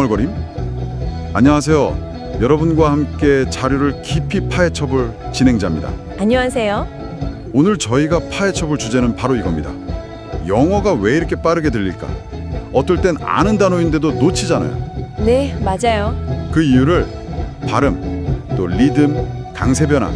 중얼거림? 안녕하세요. 여러분과 함께 자료를 깊이 파헤쳐볼 진행자입니다. 안녕하세요. 오늘 저희가 파헤쳐볼 주제는 바로 이겁니다. 영어가 왜 이렇게 빠르게 들릴까? 어떨 땐 아는 단어인데도 놓치잖아요. 네, 맞아요. 그 이유를 발음, 또 리듬, 강세 변화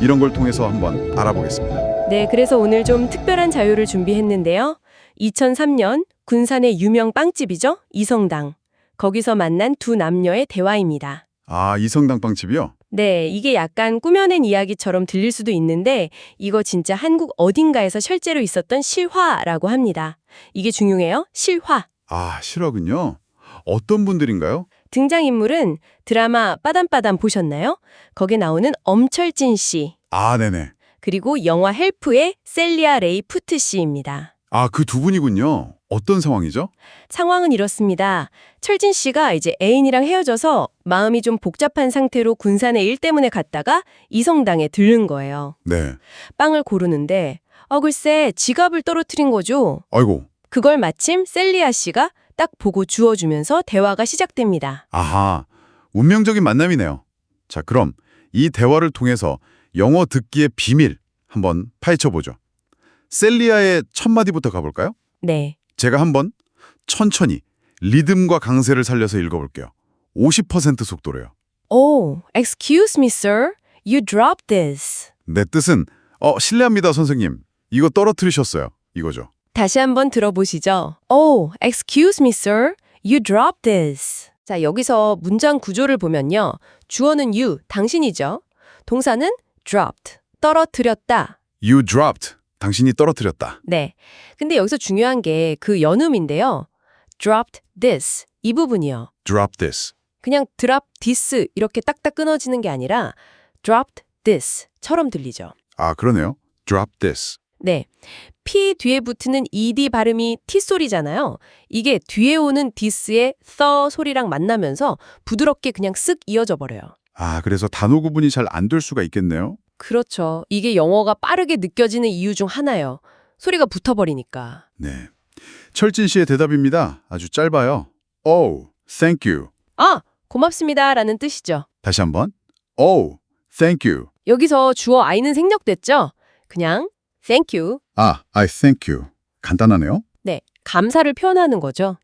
이런 걸 통해서 한번 알아보겠습니다. 네, 그래서 오늘 좀 특별한 자료를 준비했는데요. 2003년 군산의 유명 빵집이죠. 이성당. 거기서 만난 두 남녀의 대화입니다. 아, 이성당 빵집이요? 네, 이게 약간 꾸며낸 이야기처럼 들릴 수도 있는데 이거 진짜 한국 어딘가에서 실제로 있었던 실화라고 합니다. 이게 중요해요. 실화. 아, 실화군요. 어떤 분들인가요? 등장인물은 드라마 빠담빠담 보셨나요? 거기에 나오는 엄철진 씨. 아, 네네. 그리고 영화 헬프의 셀리아 레이 푸트 씨입니다. 아, 그 두 분이군요. 어떤 상황이죠? 상황은 이렇습니다. 철진 씨가 이제 애인이랑 헤어져서 마음이 좀 복잡한 상태로 군산에 일 때문에 갔다가 이성당에 들른 거예요. 네. 빵을 고르는데 어 글쎄 지갑을 떨어뜨린 거죠. 아이고. 그걸 마침 셀리아 씨가 딱 보고 주워주면서 대화가 시작됩니다. 아하. 운명적인 만남이네요. 자, 그럼 이 대화를 통해서 영어 듣기의 비밀 한번 파헤쳐 보죠. 셀리아의 첫 마디부터 가볼까요? 네. 제가 한번 천천히 리듬과 강세를 살려서 읽어볼게요. 50% 속도로요. Oh, excuse me, sir. You dropped this. 내 뜻은 어 실례합니다 선생님. 이거 떨어뜨리셨어요. 이거죠. 다시 한번 들어보시죠. Oh, excuse me, sir. You dropped this. 자, 여기서 문장 구조를 보면요. 주어는 you, 당신이죠. 동사는 dropped, 떨어뜨렸다. You dropped. 당신이 떨어뜨렸다. 네. 근데 여기서 중요한 게 그 연음인데요. dropped this. 이 부분이요. Drop this. 그냥 drop this 이렇게 딱딱 끊어지는 게 아니라 dropped this처럼 들리죠. 아 그러네요. Drop this. 네. P 뒤에 붙는 ed 발음이 T 소리잖아요. 이게 뒤에 오는 this의 th 소리랑 만나면서 부드럽게 그냥 쓱 이어져 버려요. 아 그래서 단어 구분이 잘 안 될 수가 있겠네요. 그렇죠. 이게 영어가 빠르게 느껴지는 이유 중 하나예요. 소리가 붙어버리니까. 네. 철진 씨의 대답입니다. 아주 짧아요. Oh, thank you. 아! 고맙습니다. 라는 뜻이죠. 다시 한번. Oh, thank you. 여기서 주어 I는 생략됐죠? 그냥 thank you. 아, I thank you. 간단하네요. 네. 감사를 표현하는 거죠.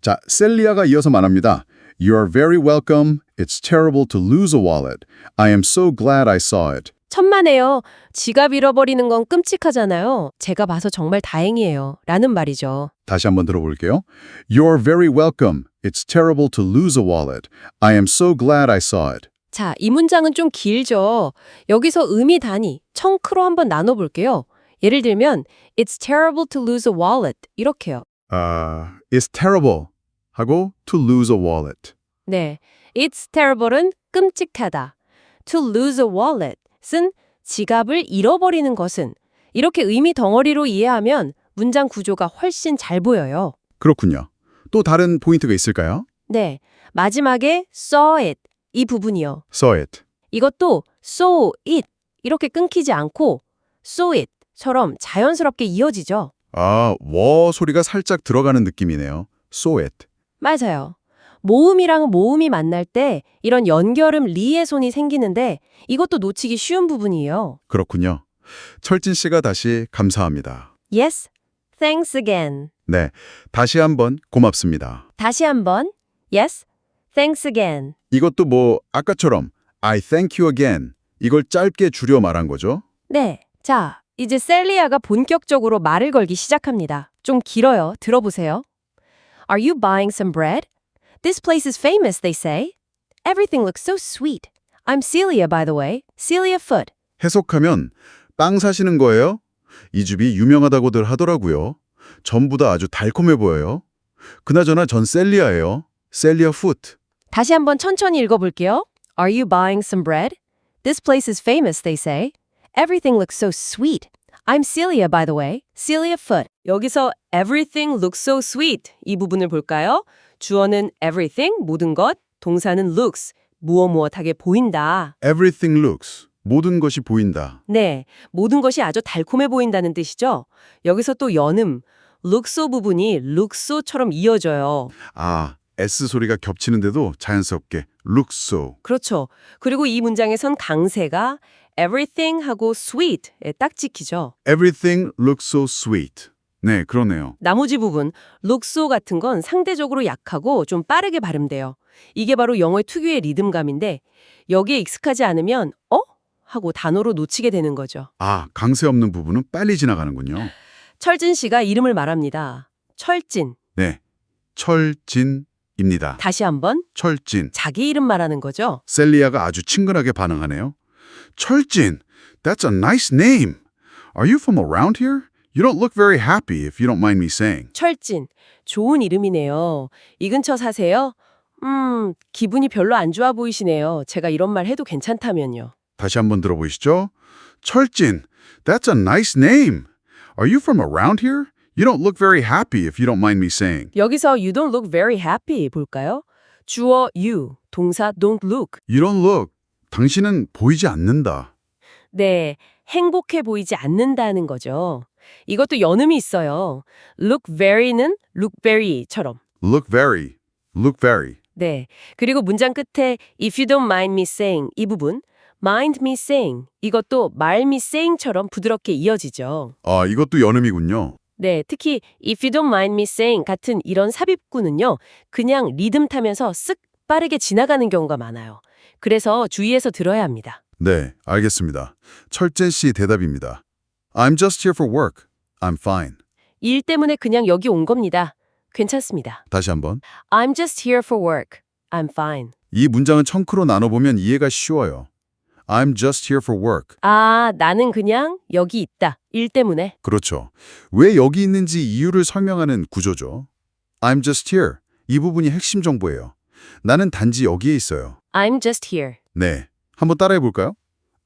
자, 셀리아가 이어서 말합니다. You are very welcome. It's terrible to lose a wallet. I am so glad I saw it. 천만에요. 지갑 잃어버리는 건 끔찍하잖아요. 제가 봐서 정말 다행이에요. 라는 말이죠. 다시 한번 들어볼게요. You're very welcome. It's terrible to lose a wallet. I am so glad I saw it. 자, 이 문장은 좀 길죠. 여기서 의미 단위, 청크로 한번 나눠볼게요. 예를 들면, It's terrible to lose a wallet. 이렇게요. 아, it's terrible 하고 to lose a wallet. 네. It's terrible은 끔찍하다. To lose a wallet 은 지갑을 잃어버리는 것은 이렇게 의미 덩어리로 이해하면 문장 구조가 훨씬 잘 보여요. 그렇군요. 또 다른 포인트가 있을까요? 네. 마지막에 saw it 이 부분이요. saw it. 이것도 saw it 이렇게 끊기지 않고 saw it처럼 자연스럽게 이어지죠. 아, 워 소리가 살짝 들어가는 느낌이네요. saw it. 맞아요. 모음이랑 모음이 만날 때 이런 연결음 리의 손이 생기는데 이것도 놓치기 쉬운 부분이에요. 그렇군요. 철진 씨가 다시 감사합니다. Yes, thanks again. 네, 다시 한번 고맙습니다. 다시 한번 Yes, thanks again. 이것도 뭐 아까처럼 I thank you again 이걸 짧게 줄여 말한 거죠? 네. 자, 이제 셀리아가 본격적으로 말을 걸기 시작합니다. 좀 길어요. 들어보세요. Are you buying some bread? This place is famous, they say. Everything looks so sweet. I'm Celia, by the way. Celia Foot. 해석하면 빵 사시는 거예요? 이 집이 유명하다고들 하더라고요. 전부 다 아주 달콤해 보여요. 그나저나 전 셀리아예요. 셀리아 푸트. 다시 한번 천천히 읽어볼게요. Are you buying some bread? This place is famous, they say. Everything looks so sweet. I'm Celia, by the way. Celia Foot. 여기서 everything looks so sweet 이 부분을 볼까요? 주어는 everything, 모든 것, 동사는 looks, 무엇무엇하게 보인다. Everything looks. 모든 것이 보인다. 네, 모든 것이 아주 달콤해 보인다는 뜻이죠. 여기서 또 연음, look so 부분이 look so처럼 이어져요. 아, S 소리가 겹치는데도 자연스럽게 look so. 그렇죠. 그리고 이 문장에선 강세가 everything 하고 sweet에 딱 찍히죠. Everything looks so sweet. 네, 그러네요. 나머지 부분 so 같은 건 상대적으로 약하고 좀 빠르게 발음돼요. 이게 바로 영어의 특유의 리듬감인데 여기에 익숙하지 않으면 어? 하고 단어로 놓치게 되는 거죠. 아, 강세 없는 부분은 빨리 지나가는군요. 철진 씨가 이름을 말합니다. 철진. 네, 철진입니다. 다시 한번 철진. 자기 이름 말하는 거죠. 셀리아가 아주 친근하게 반응하네요. 철진, that's a nice name. Are you from around here? You don't look very happy if you don't mind me saying. 철진. 좋은 이름이네요. 이 근처 사세요? 음, 기분이 별로 안 좋아 보이시네요. 제가 이런 말 해도 괜찮다면요. 다시 한번 들어보시죠. 철진, that's a nice name. Are you from around here? You don't look very happy if you don't mind me saying. 여기서 you don't look very happy 볼까요? 주어 you, 동사 don't look. You don't look. 당신은 보이지 않는다. 네, 행복해 보이지 않는다는 거죠. 이것도 연음이 있어요. look very는 look very처럼. Look very. Look very. 네. 그리고 문장 끝에 if you don't mind me saying 이 부분 mind me saying 이것도 말 me saying처럼 부드럽게 이어지죠. 아, 이것도 연음이군요. 네, 특히 if you don't mind me saying 같은 이런 삽입구는요. 그냥 리듬 타면서 쓱 빠르게 지나가는 경우가 많아요. 그래서 주의해서 들어야 합니다. 네, 알겠습니다. 철진 씨 대답입니다. I'm just here for work. I'm fine. 일 때문에 그냥 여기 온 겁니다. 괜찮습니다. 다시 한번. I'm just here for work. I'm fine. 이 문장은 청크로 나눠보면 이해가 쉬워요. I'm just here for work. 아, 나는 그냥 여기 있다. 일 때문에. 그렇죠. 왜 여기 있는지 이유를 설명하는 구조죠. I'm just here. 이 부분이 핵심 정보예요. 나는 단지 여기에 있어요. I'm just here. 네. 한번 따라해 볼까요?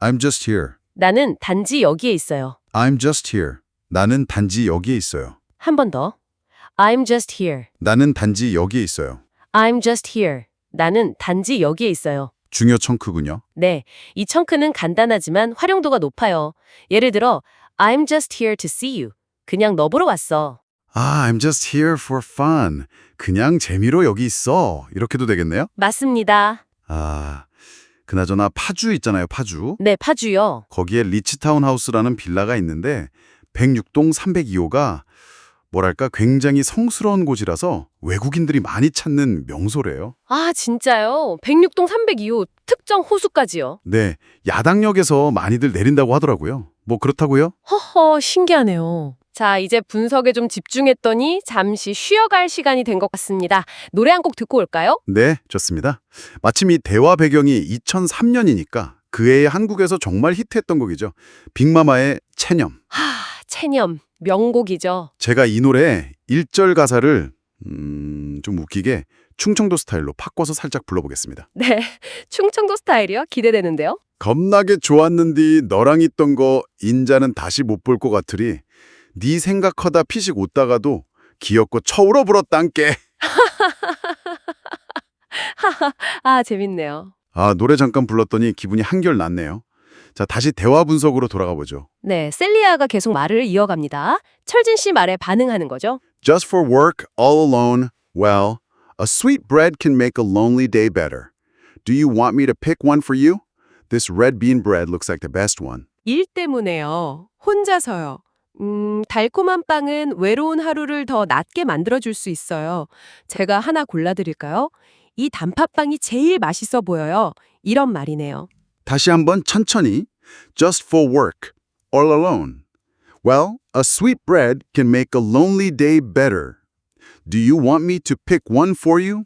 I'm just here. 나는 단지 여기에 있어요. I'm just here. 나는 단지 여기에 있어요. 한 번 더. I'm just here. 나는 단지 여기에 있어요. I'm just here. 나는 단지 여기에 있어요. 중요 청크군요. 네, 이 청크는 간단하지만 활용도가 높아요. 예를 들어, I'm just here to see you. 그냥 너 보러 왔어. 아, I'm just here for fun. 그냥 재미로 여기 있어. 이렇게도 되겠네요? 맞습니다. 아, 그나저나 파주 있잖아요, 파주. 네, 파주요. 거기에 리치타운 하우스라는 빌라가 있는데 106동 302호가 뭐랄까 굉장히 성스러운 곳이라서 외국인들이 많이 찾는 명소래요. 아, 진짜요? 106동 302호 특정 호수까지요. 네, 야당역에서 많이들 내린다고 하더라고요. 뭐 그렇다고요? 허허, 신기하네요. 자, 이제 분석에 좀 집중했더니 잠시 쉬어갈 시간이 된 것 같습니다. 노래 한 곡 듣고 올까요? 네, 좋습니다. 마침 이 대화 배경이 2003년이니까 그 해에 한국에서 정말 히트했던 곡이죠. 빅마마의 체념. 하, 체념. 명곡이죠. 제가 이 노래 1절 가사를 음, 좀 웃기게 충청도 스타일로 바꿔서 살짝 불러보겠습니다. 네, 충청도 스타일이요? 기대되는데요? 겁나게 좋았는디 너랑 있던 거 인자는 다시 못 볼 것 같으리 네 생각하다 피식 웃다가도 귀엽고 처울어 불었단께 아, 재밌네요. 아 노래 잠깐 불렀더니 기분이 한결 낫네요. 자 다시 대화 분석으로 돌아가 보죠. 네, 셀리아가 계속 말을 이어갑니다. 철진 씨 말에 반응하는 거죠. Just for work, all alone, well, a sweet bread can make a lonely day better. Do you want me to pick one for you? This red bean bread looks like the best one. 일 때문에요. 혼자서요. 음, 달콤한 빵은 외로운 하루를 더 낫게 만들어줄 수 있어요. 제가 하나 골라드릴까요? 이 단팥빵이 제일 맛있어 보여요. 이런 말이네요. 다시 한번 천천히. Just for work, all alone. Well, a sweet bread can make a lonely day better. Do you want me to pick one for you?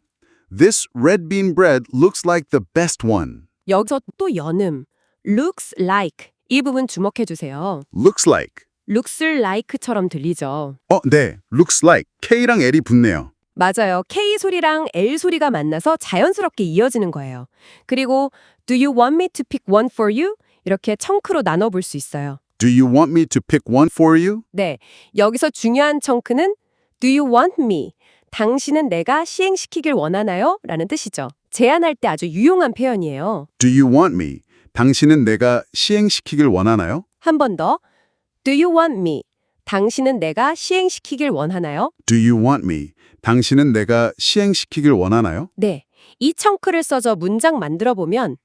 This red bean bread looks like the best one. 여기서 또 연음. looks like. 이 부분 주목해 주세요. Looks like. Looks like처럼 들리죠. 어, 네. Looks like. K랑 L이 붙네요. 맞아요. K 소리랑 L 소리가 만나서 자연스럽게 이어지는 거예요. 그리고 Do you want me to pick one for you? 이렇게 청크로 나눠볼 수 있어요. Do you want me to pick one for you? 네, 여기서 중요한 청크는 Do you want me? 당신은 내가 시행시키길 원하나요? 라는 뜻이죠. 제안할 때 아주 유용한 표현이에요. Do you want me? 당신은 내가 시행시키길 원하나요? 한 번 더. Do you want me? 당신은 내가 시행시키길 원하나요? Do you want me? 당신은 내가 시행시키길 원하나요? 네. 이 청크를 써서 문장 만들어 보면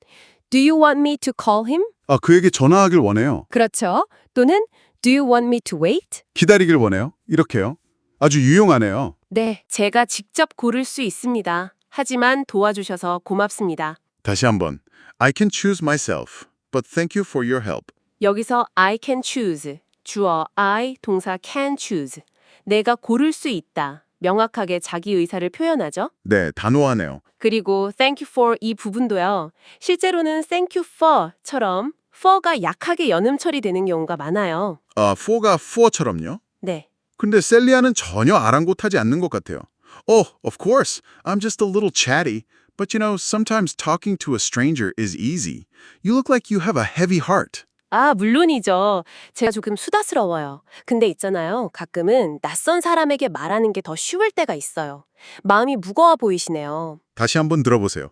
Do you want me to call him? 아, 그에게 전화하길 원해요. 그렇죠. 또는 Do you want me to wait? 기다리길 원해요. 이렇게요. 아주 유용하네요. 네, 제가 직접 고를 수 있습니다. 하지만 도와주셔서 고맙습니다. 다시 한번. I can choose myself, but thank you for your help. 여기서 I can choose. 주어 I, 동사 can choose. 내가 고를 수 있다. 명확하게 자기 의사를 표현하죠. 네, 단호하네요. 그리고 thank you for 이 부분도요. 실제로는 thank you for처럼 for가 약하게 연음 처리되는 경우가 많아요. 아, for가 for처럼요? 네. 근데 셀리아는 전혀 아랑곳하지 않는 것 같아요. Oh, of course. I'm just a little chatty. But you know, sometimes talking to a stranger is easy. You look like you have a heavy heart. 아, 물론이죠. 제가 조금 수다스러워요. 근데 있잖아요. 가끔은 낯선 사람에게 말하는 게 더 쉬울 때가 있어요. 마음이 무거워 보이시네요. 다시 한번 들어보세요.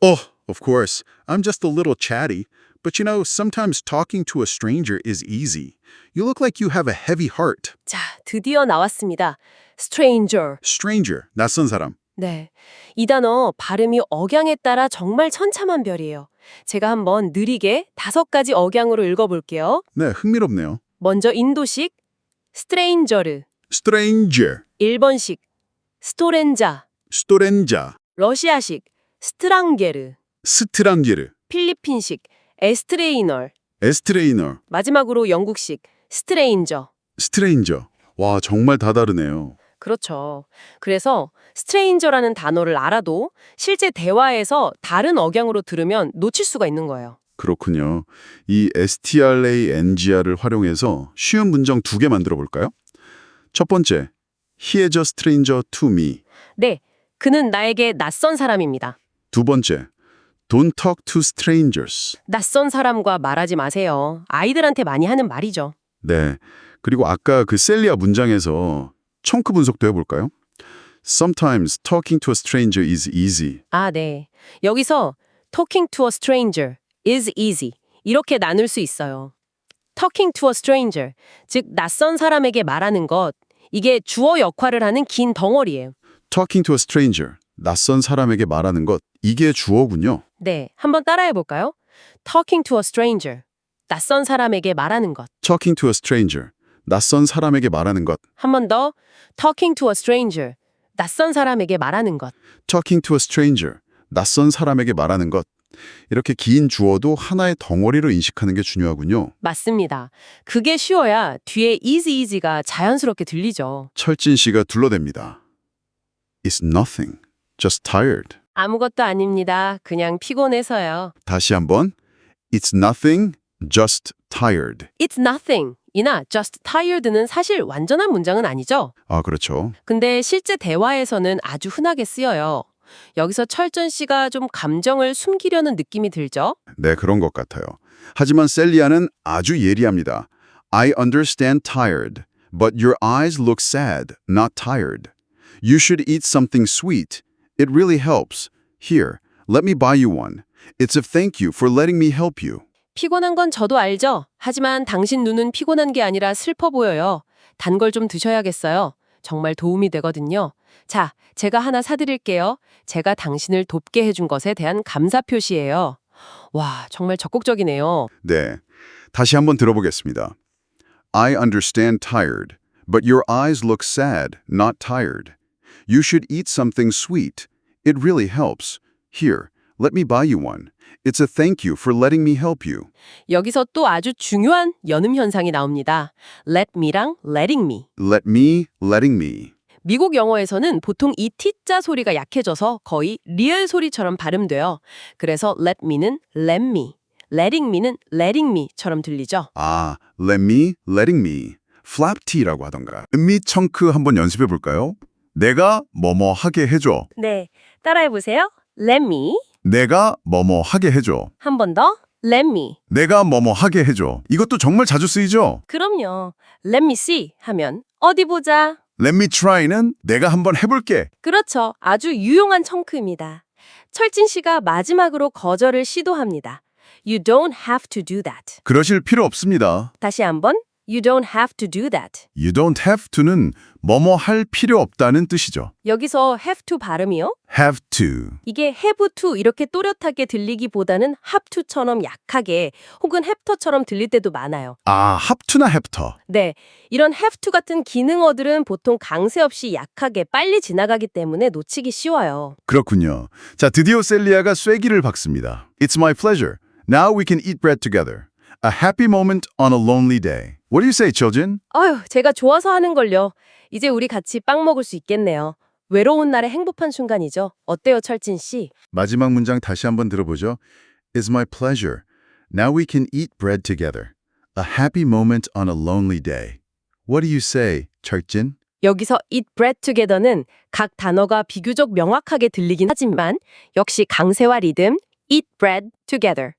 Oh, of course. I'm just a little chatty. But you know, sometimes talking to a stranger is easy. You look like you have a heavy heart. 자, 드디어 나왔습니다. stranger. Stranger, 낯선 사람. 네. 이 단어 발음이 억양에 따라 정말 천차만별이에요. 제가 한번 느리게 다섯 가지 억양으로 읽어볼게요. 네, 흥미롭네요. 먼저 인도식 스트레인저르, Stranger, 일본식 스토렌자, 스토렌자, 러시아식 스트랑게르, 스트랑게르, 필리핀식 에스트레이널, 에스트레이너, 마지막으로 영국식 스트레인저. 스트레인저. 와, 정말 다 다르네요. 그렇죠. 그래서 스트레인저라는 단어를 알아도 실제 대화에서 다른 억양으로 들으면 놓칠 수가 있는 거예요. 그렇군요. 이 STRA NGR을 활용해서 쉬운 문장 두 개 만들어 볼까요? 첫 번째, He is a stranger to me. 네, 그는 나에게 낯선 사람입니다. 두 번째, Don't talk to strangers. 낯선 사람과 말하지 마세요. 아이들한테 많이 하는 말이죠. 네. 그리고 아까 그 셀리아 문장에서 청크 분석도 해볼까요? Sometimes talking to a stranger is easy. 아, 네. 여기서 talking to a stranger is easy. 이렇게 나눌 수 있어요. talking to a stranger, 즉 낯선 사람에게 말하는 것, 이게 주어 역할을 하는 긴 덩어리예요. Talking to a stranger, 낯선 사람에게 말하는 것, 이게 주어군요. 네, 한번 따라해 볼까요? talking to a stranger, 낯선 사람에게 말하는 것. Talking to a stranger, 낯선 사람에게 말하는 것. 한 번 더 talking to a stranger, 낯선 사람에게 말하는 것. Talking to a stranger, 낯선 사람에게 말하는 것. 이렇게 긴 주어도 하나의 덩어리로 인식하는 게 중요하군요. 맞습니다. 그게 쉬워야 뒤에 easy easy가 자연스럽게 들리죠. 철진 씨가 둘러댑니다. It's nothing, just tired. 아무것도 아닙니다. 그냥 피곤해서요. 다시 한번. It's nothing, just tired. It's nothing. 이나 just tired는 사실 완전한 문장은 아니죠. 아, 그렇죠. 근데 실제 대화에서는 아주 흔하게 쓰여요. 여기서 철전 씨가 좀 감정을 숨기려는 느낌이 들죠? 네, 그런 것 같아요. 하지만 셀리아는 아주 예리합니다. I understand tired, but your eyes look sad, not tired. You should eat something sweet. It really helps. Here, let me buy you one. It's a thank you for letting me help you. 피곤한 건 저도 알죠. 하지만 당신 눈은 피곤한 게 아니라 슬퍼 보여요. 단 걸 좀 드셔야겠어요. 정말 도움이 되거든요. 자, 제가 하나 사드릴게요. 제가 당신을 돕게 해준 것에 대한 감사 표시예요. 와, 정말 적극적이네요. 네, 다시 한번 들어보겠습니다. I understand tired, but your eyes look sad, not tired. You should eat something sweet. It really helps. Here, let me buy you one. It's a thank you for letting me help you. 여기서 또 아주 중요한 연음 현상이 나옵니다. let me랑 letting me. Let me, letting me. 미국 영어에서는 보통 이 t자 소리가 약해져서 거의 리얼 소리처럼 발음돼요. 그래서 let me는 let me, letting me는 letting me처럼 들리죠. 아, let me, letting me. flap t라고 하던가. 음미 청크 한번 연습해 볼까요? 내가 뭐뭐 하게 해줘. 네, 따라해 보세요. let me, 내가 뭐뭐 하게 해줘. 한 번 더 let me. 내가 뭐뭐 하게 해줘. 이것도 정말 자주 쓰이죠? 그럼요. let me see 하면 어디 보자. Let me try는 내가 한번 해볼게. 그렇죠. 아주 유용한 청크입니다. 철진 씨가 마지막으로 거절을 시도합니다. You don't have to do that. 그러실 필요 없습니다. 다시 한번 You don't have to do that. You don't have to는 뭐뭐 할 필요 없다는 뜻이죠. 여기서 have to 발음이요? have to. 이게 have to 이렇게 또렷하게 들리기보다는 have to처럼 약하게 혹은 have to처럼 들릴 때도 많아요. 아, have to나 have to. 네, 이런 have to 같은 기능어들은 보통 강세 없이 약하게 빨리 지나가기 때문에 놓치기 쉬워요. 그렇군요. 자, 드디어 셀리아가 쐐기를 박습니다. It's my pleasure. Now we can eat bread together. A happy moment on a lonely day. What do you say, children? 아유, 제가 좋아서 하는 걸요. 이제 우리 같이 빵 먹을 수 있겠네요. 외로운 날의 행복한 순간이죠. 어때요, 철진 씨? 마지막 문장 다시 한번 들어보죠. It's my pleasure. Now we can eat bread together. A happy moment on a lonely day. What do you say, 철진? 여기서 eat bread together는 각 단어가 비교적 명확하게 들리긴 하지만 역시 강세와 리듬 eat bread together을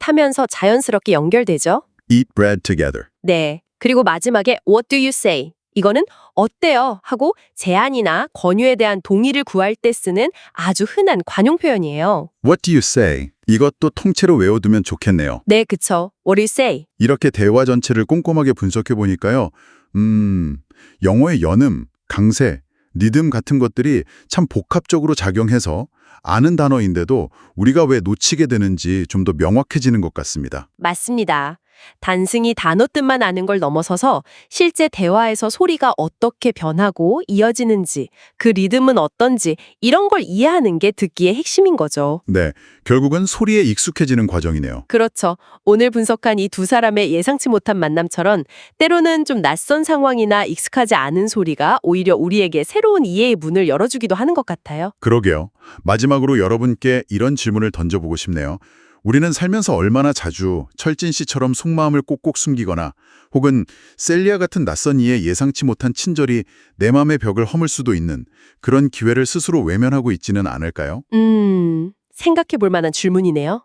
타면서 자연스럽게 연결되죠. Eat bread together. 네. 그리고 마지막에 what do you say? 이거는 어때요? 하고 제안이나 권유에 대한 동의를 구할 때 쓰는 아주 흔한 관용 표현이에요. What do you say? 이것도 통째로 외워두면 좋겠네요. 네, 그쵸. What do you say? 이렇게 대화 전체를 꼼꼼하게 분석해 보니까요. 음, 영어의 연음, 강세, 리듬 같은 것들이 참 복합적으로 작용해서 아는 단어인데도 우리가 왜 놓치게 되는지 좀 더 명확해지는 것 같습니다. 맞습니다. 단순히 단어 뜻만 아는 걸 넘어서서 실제 대화에서 소리가 어떻게 변하고 이어지는지, 그 리듬은 어떤지 이런 걸 이해하는 게 듣기의 핵심인 거죠. 네, 결국은 소리에 익숙해지는 과정이네요. 그렇죠. 오늘 분석한 이 두 사람의 예상치 못한 만남처럼 때로는 좀 낯선 상황이나 익숙하지 않은 소리가 오히려 우리에게 새로운 이해의 문을 열어주기도 하는 것 같아요. 그러게요. 마지막으로 여러분께 이런 질문을 던져보고 싶네요. 우리는 살면서 얼마나 자주 철진 씨처럼 속마음을 꼭꼭 숨기거나 혹은 셀리아 같은 낯선 이의 예상치 못한 친절이 내 맘의 벽을 허물 수도 있는 그런 기회를 스스로 외면하고 있지는 않을까요? 음, 생각해 볼 만한 질문이네요.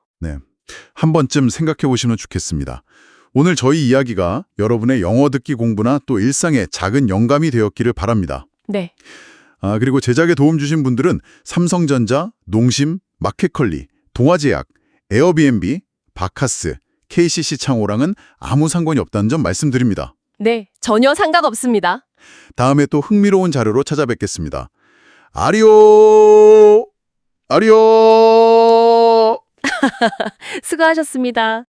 한 번쯤 생각해 보시면 좋겠습니다. 오늘 저희 이야기가 여러분의 영어 듣기 공부나 또 일상의 작은 영감이 되었기를 바랍니다. 네. 아, 그리고 제작에 도움 주신 분들은 삼성전자, 농심, 마켓컬리, 동아제약, 에어비앤비, 바카스, KCC 창호랑은 아무 상관이 없다는 점 말씀드립니다. 네, 전혀 상관없습니다. 다음에 또 흥미로운 자료로 찾아뵙겠습니다. 아리오! 아리오! 수고하셨습니다.